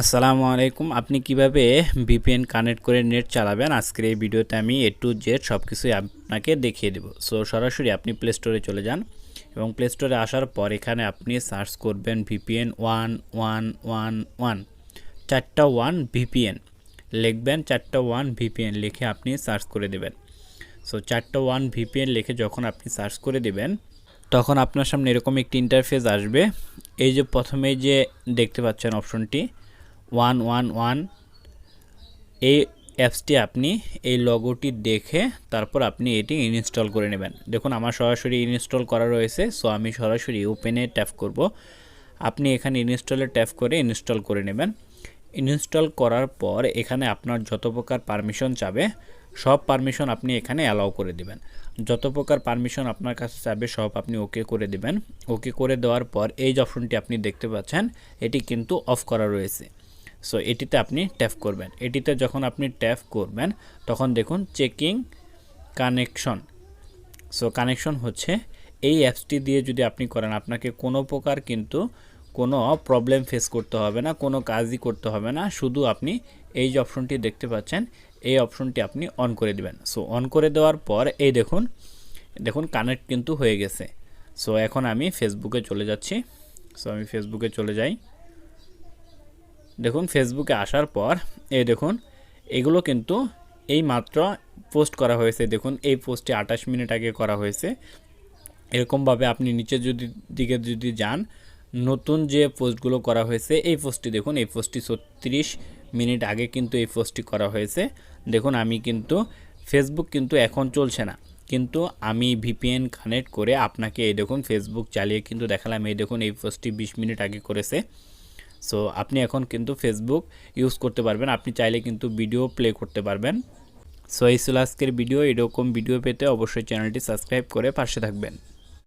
আসসালামু আলাইকুম। আপনি কীভাবে ভিপিএন কানেক্ট করে নেট চালাবেন? আজকের এই ভিডিওতে আমি এ টু জেড সব কিছুই আপনাকে দেখিয়ে দেবো। সো সরাসরি আপনি প্লে স্টোরে চলে যান এবং প্লে স্টোরে আসার পর এখানে আপনি সার্চ করবেন VPN one one one one চারটা ওয়ান ভিপিএন লিখবেন চারটা ওয়ান ভিপিএন লিখে আপনি সার্চ করে দেবেন। সো চারটা ওয়ান ভিপিএন লিখে যখন আপনি সার্চ করে দেবেন, তখন আপনার সামনে এরকম একটি ইন্টারফেস আসবে। এই যে প্রথমে যে দেখতে পাচ্ছেন অপশনটি ওয়ান ওয়ান ওয়ান এই অ্যাপসটি আপনি এই লগোটি দেখে তারপর আপনি এটি ইনস্টল করে নেবেন। দেখুন, আমার সরাসরি ইনস্টল করা রয়েছে সো আমি সরাসরি ওপেনে ট্যাপ করব। আপনি এখানে ইনস্টলে ট্যাপ করে ইনস্টল করে নেবেন। ইনস্টল করার পর এখানে আপনার যত প্রকার পারমিশন চাবে, সব পারমিশন আপনি এখানে অ্যালাউ করে দিবেন। যত প্রকার পারমিশন আপনার কাছে চাবে, সব আপনি ওকে করে দিবেন। ওকে করে দেওয়ার পর এই যে অপশনটি আপনি দেখতে পাচ্ছেন, এটি কিন্তু অফ করা রয়েছে। সো এটিতে আপনি ট্যাপ করবেন। এটিতে যখন আপনি ট্যাপ করবেন, তখন দেখুন চেকিং কানেকশন সো কানেকশন হচ্ছে এই অ্যাপসটি দিয়ে যদি আপনি করেন, আপনাকে কোনো প্রকার কিন্তু কোনো প্রবলেম ফেস করতে হবে না, কোনো কাজই করতে হবে না। শুধু আপনি এই যে অপশনটি দেখতে পাচ্ছেন, এই অপশনটি আপনি অন করে দেবেন। সো অন করে দেওয়ার পর এই দেখুন দেখুন কানেক্ট কিন্তু হয়ে গেছে। সো এখন আমি ফেসবুকে চলে যাচ্ছি। সো আমি ফেসবুকে চলে যাই। দেখুন ফেসবুকে আসার পর, এই দেখুন, এগুলো কিন্তু এই মাত্র পোস্ট করা হয়েছে। দেখুন, এই পোস্টটি আঠাশ মিনিট আগে করা হয়েছে। এরকমভাবে আপনি নিচে যদি, দিকে যদি যান, নতুন যে পোস্টগুলো করা হয়েছে, এই পোস্টটি দেখুন, এই পোস্টটি ছত্রিশ মিনিট আগে কিন্তু এই পোস্টটি করা হয়েছে। দেখুন, আমি কিন্তু ফেসবুক কিন্তু এখন চলছে না। কিন্তু আমি ভিপিএন কানেক্ট করে আপনাকে এই দেখুন ফেসবুক চালিয়ে কিন্তু দেখালাম। এই দেখুন, এই পোস্টটি বিশ মিনিট আগে করেছে। সো আপনি এখন কিন্তু ফেসবুক ইউজ করতে পারবেন। আপনি চাইলে কিন্তু ভিডিও প্লে করতে পারবেন। সো এই ছিল আজকের ভিডিও এরকম ভিডিও পেতে অবশ্যই চ্যানেলটি সাবস্ক্রাইব করে পাশে থাকবেন।